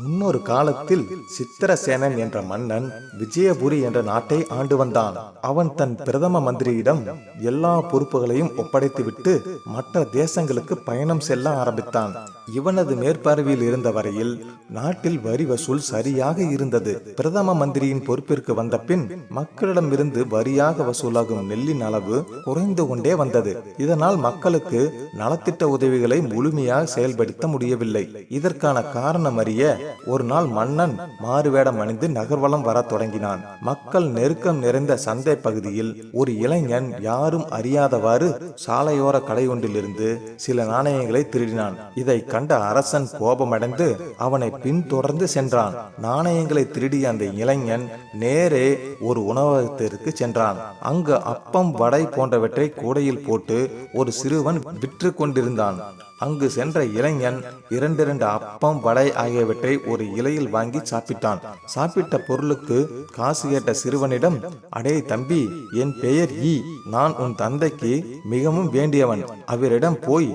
முன்னொரு காலத்தில் சித்திரசேனன் என்ற மன்னன் விஜயபுரி என்ற நாட்டை ஆண்டு வந்தான். அவன் தன் பிரதம மந்திரியிடம் எல்லா பொறுப்புகளையும் ஒப்படைத்துவிட்டு மற்ற தேசங்களுக்கு பயணம் செல்ல ஆரம்பித்தான். இவனது மேற்பார்வையில் இருந்த வரையில் நாட்டில் வரி வசூல் சரியாக இருந்தது. பிரதம மந்திரியின் பொறுப்பிற்கு வந்த பின் மக்களிடமிருந்து வரியாக வசூலாகும் நெல்லின் அளவு குறைந்து கொண்டே வந்தது. இதனால் மக்களுக்கு நலத்திட்ட உதவிகளை முழுமையாக செயல்படுத்த முடியவில்லை. இதற்கான காரணம் அறிய ஒரு நாள் மன்னன் மாறுவேடம் அணிந்து நகர்வலம் வரத் தொடங்கினான். மக்கள் நெருக்கம் நிறைந்த சந்தை பகுதியில் ஒரு இளைஞன் யாரும் அறியாதவாறு சாலையோர கடை ஒன்றிலிருந்து சில நாணயங்களை திருடினான். இதை கண்ட அரசன் கோபமடைந்து அவனை பின்தொடர்ந்து சென்றான். நாணயங்களை திருடிய அந்த இளைஞன் நேரே ஒரு உணவகத்திற்கு சென்றான். அங்கு அப்பம் வடை போன்றவற்றை கூடையில் போட்டு ஒரு சிறுவன் விற்று கொண்டிருந்தான். அங்கு சென்ற இளைஞன் இரண்டிரண்டு அப்பம் வடை ஆகியவற்றை ஒரு இலையில் வாங்கி சாப்பிட்டான். சாப்பிட்ட பொருளுக்கு காசு கேட்ட சிறுவனிடம் அடே தம்பி என் பெயர் ஈ. நான் உன் தந்தைக்கு மிகவும் வேண்டியவன். அவரிடம் போய்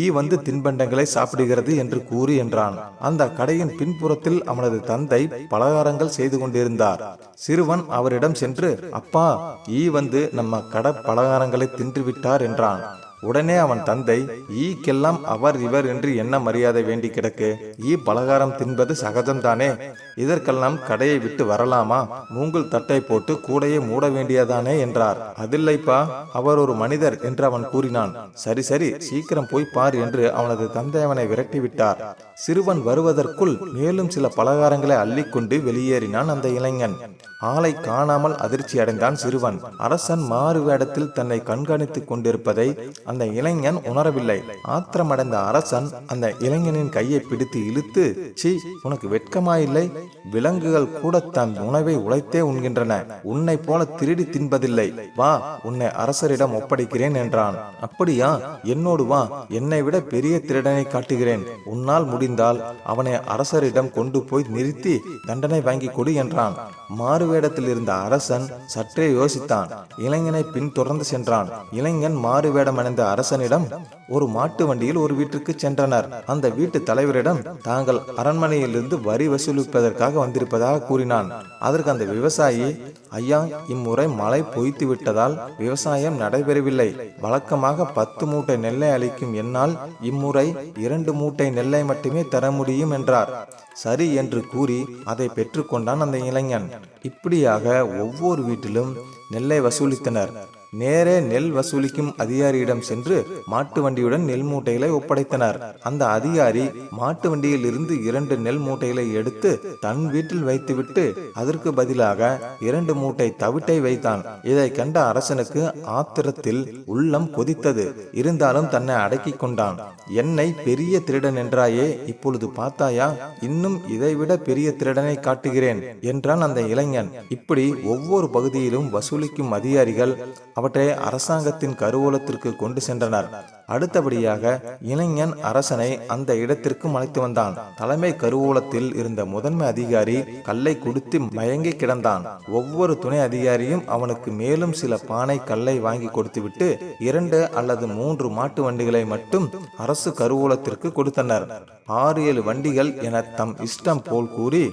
ஈ வந்து தின்பண்டங்களை சாப்பிடுகிறது என்று கூறி என்றான். அந்த கடையின் பின்புறத்தில் அவனது தந்தை பலகாரங்கள் செய்து கொண்டிருந்தார். சிறுவன் அவரிடம் சென்று அப்பா ஈ வந்து நம்ம கடை பலகாரங்களை தின்றுவிட்டார் என்றான். உடனே அவன் தந்தை ஈக்கெல்லாம் அவர் இவர் என்று என்ன மரியாதை வேண்டி கிடக்கு? ஈ பலகாரம் தின்பது சகஜம்தானே? இதற்கெல்லாம் கடையை விட்டு வரலாமா? மூங்கில் தட்டை போட்டு கூடையை மூட வேண்டியதானே? என்றார். அதில்லைப்பா அவர் ஒரு மனிதர் என்று அவன் கூறினான். சரி சரி சீக்கிரம் போய் பார் என்று அவனது தந்தை அவனை விரட்டிவிட்டார். சிறுவன் வருவதற்குள் மேலும் சில பலகாரங்களை அள்ளிக்கொண்டு வெளியேறினான் அந்த இளைஞன். ஆளை காணாமல் அதிர்ச்சி அடைந்தான் சிறுவன். அரசன் மாறு வேடத்தில் தன்னை கண்காணித்துக் கொண்டிருப்பதை அந்த இளைஞன் உணரவில்லை. ஆத்திரமடைந்த அரசன் அந்த இளைஞனின் கையை பிடித்து இழுத்து சி உனக்கு வெட்கமாயில்லை? விலங்குகள் கூட தன் உணவை உழைத்தே உண்கின்றன. உன்னை போல திருடி தின்பதில்லை. வா உன்னை அரசரிடம் ஒப்படைக்கிறேன் என்றான். அப்படியா? என்னோடு வா. என்னை விட பெரிய திருடனை காட்டுகிறேன். உன்னால் முடிந்தால் அவனை அரசரிடம் கொண்டு போய் நிறுத்தி தண்டனை வாங்கி கொடு என்றான். மாறுவேடத்தில் இருந்த அரசன் சற்றே யோசித்தான். இளைஞனை பின்தொடர்ந்து சென்றான். இளைஞன் மாறுவேடம் அணிந்த அரசனிடம் ஒரு மாட்டு வண்டியில் ஒரு வீட்டிற்கு சென்றனர். அந்த வீட்டு தலைவரிடம் தாங்கள் அரண்மனையிலிருந்து வரி வசூலிப்பதற்காக வந்திருப்பதாக கூறினான். அதற்கு அந்த விவசாயி ஐயா இம்முறை மழை பொய்த்து விட்டதால் விவசாயம் நடைபெறவில்லை. வழக்கமாக பத்து மூட்டை நெல்லை அளிக்கும் என்னால் இம்முறை இரண்டு மூட்டை நெல்லை மட்டுமே தர முடியும் என்றார். சரி என்று கூறி அதை பெற்றுக்கொண்டான் அந்த இளைஞன். இப்படியாக ஒவ்வொரு வீட்டிலும் நெல்லை வசூலித்தனர். நேரே நெல் வசூலிக்கும் அதிகாரியிடம் சென்று மாட்டு வண்டியுடன் நெல் மூட்டைகளை ஒப்படைத்தனர். அந்த அதிகாரி மாட்டு வண்டியில் இருந்து இரண்டு நெல் மூட்டைகளை எடுத்து தன் வீட்டில் வைத்துவிட்டு அதற்கு பதிலாக இரண்டு மூட்டை தவிட்டை வைத்தான். இதை கண்ட அரசனுக்கு ஆத்திரத்தில் உள்ளம் கொதித்தது. இருந்தாலும் தன்னை அடக்கிக் கொண்டான். என்னை பெரிய திருடன் என்றாயே இப்பொழுது பார்த்தாயா? இன்னும் இதைவிட பெரிய திருடனை காட்டுகிறேன் என்றான் அந்த இளைஞன். இப்படி ஒவ்வொரு பகுதியிலும் வசூலிக்கும் அதிகாரிகள் அவற்றை அரசாங்கத்தின் கருவூலத்திற்கு கொண்டு சென்றனர். அடுத்தபடியாக இளைஞன் அரசனை அந்த இடத்திற்கு அழைத்து வந்தான். தலைமை கருவூலத்தில் இருந்த முதன்மை அதிகாரி கல்லை குடித்து மயங்கி கிடந்தான். ஒவ்வொரு துணை அதிகாரியும் அவனுக்கு மேலும் சில பானை கல்லை வாங்கி கொடுத்துவிட்டு இரண்டு அல்லது மூன்று மாட்டு வண்டிகளை மட்டும் அரசு கருவூலத்திற்கு கொடுத்தனர். ஆறு ஏழு வண்டிகள் என தம் இஷ்டம் போல் கூறி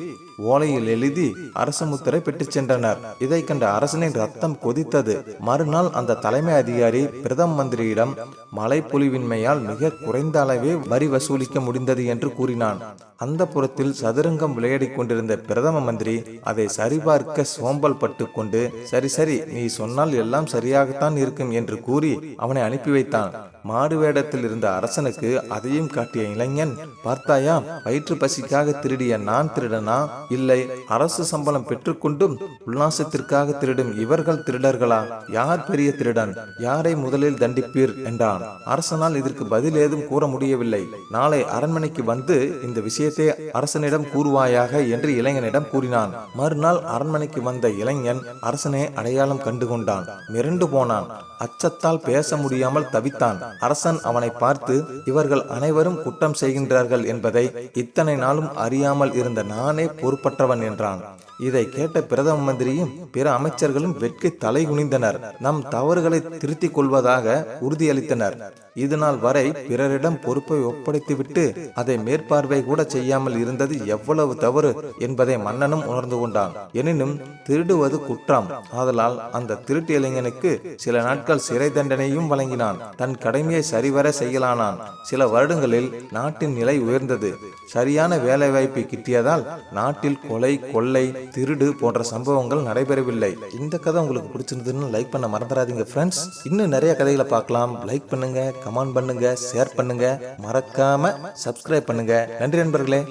ஓலையில் எழுதி அரச முத்திரை பெற்றுச் சென்றனர். இதை கண்ட அரசனின் ரத்தம் கொதித்தது. மறுநாள் அந்த தலைமை அதிகாரி பிரதம மந்திரியிடம் மலை பொழிவின்மையால் மிக குறைந்த அளவே வரி வசூலிக்க முடிந்தது என்று கூறினான். அந்த புறத்தில் சதுரங்கம் விளையாடிக் கொண்டிருந்த பிரதம மந்திரி அதை சரிபார்க்க சோம்பல் பட்டு கொண்டு சரி சரி நீ சொன்னால் எல்லாம் சரியாகத்தான் இருக்கும் என்று கூறி அவனை அனுப்பி வைத்தான். மாடு வேடத்தில் இருந்த அரசனுக்கு அதையும் காட்டிய இளைஞன் பார்த்தாயா வயிற்று பசிக்காக திருடிய நான் திருடனா? இல்லை அரசு சம்பளம் பெற்றுக்கொண்டும் உல்லாசத்திற்காக திருடும் இவர்கள் திருடர்களா? யார் பெரிய திருடன்? யாரை முதலில் தண்டிப்பீர்? என்றான். அரசனால் இதற்கு பதில் ஏதும் கூற முடியவில்லை. நாளை அரண்மனைக்கு வந்து இந்த விஷயத்தை அரசனிடம் கூறுவாயாக என்று இளைஞனிடம் கூறினான். மறுநாள் அரண்மனைக்கு வந்த இளைஞன் அரசனை அடையாளம் கண்டு கொண்டான் மிரண்டு போனான். அச்சத்தால் பேச முடியாமல் தவித்தான். அரசன் அவனை பார்த்து இவர்கள் அனைவரும் குற்றம் செய்கின்றார்கள் என்பதை இத்தனை நாளும் அறியாமல் இருந்த நானே பொறுப்பற்றவன் என்றான். இதை கேட்ட பிரதம மந்திரியும் பிற அமைச்சர்களும் வெட்கி தலை குனிந்தனர். நம் தவறுகளை திருத்திக் கொள்வதாக உறுதியளித்தனர். இதுநாள் வரை பிறரிடம் பொறுப்பை ஒப்படைத்துவிட்டு அதை மேற்பார்வை கூட செய்யாமல் இருந்தது எவ்வளவு தவறு என்பதை மன்னனும் உணர்ந்து கொண்டான். எனினும் திருடுவது குற்றம். ஆதலால் அந்த திருட்டு இளைஞனுக்கு சில நாட்கள் சிறை தண்டனையும் வழங்கினான். தன் கடமையை சரிவர செய்யலானான். சில வருடங்களில் நாட்டின் நிலை உயர்ந்தது. சரியான வேலைவாய்ப்பு கிட்டியதால் நாட்டில் கொலை கொள்ளை திருடு போன்ற சம்பவங்கள் நடைபெறவில்லை. இந்த கதை உங்களுக்கு பிடிச்சிருந்ததுன்னு லைக் பண்ண மறந்துடாதீங்க ஃப்ரெண்ட்ஸ் இன்னும் நிறைய கதைகளை பார்க்கலாம். லைக் பண்ணுங்க கமெண்ட் பண்ணுங்க ஷேர் பண்ணுங்க. மறக்காம சப்ஸ்கிரைப் பண்ணுங்க. நன்றி நண்பர்களே.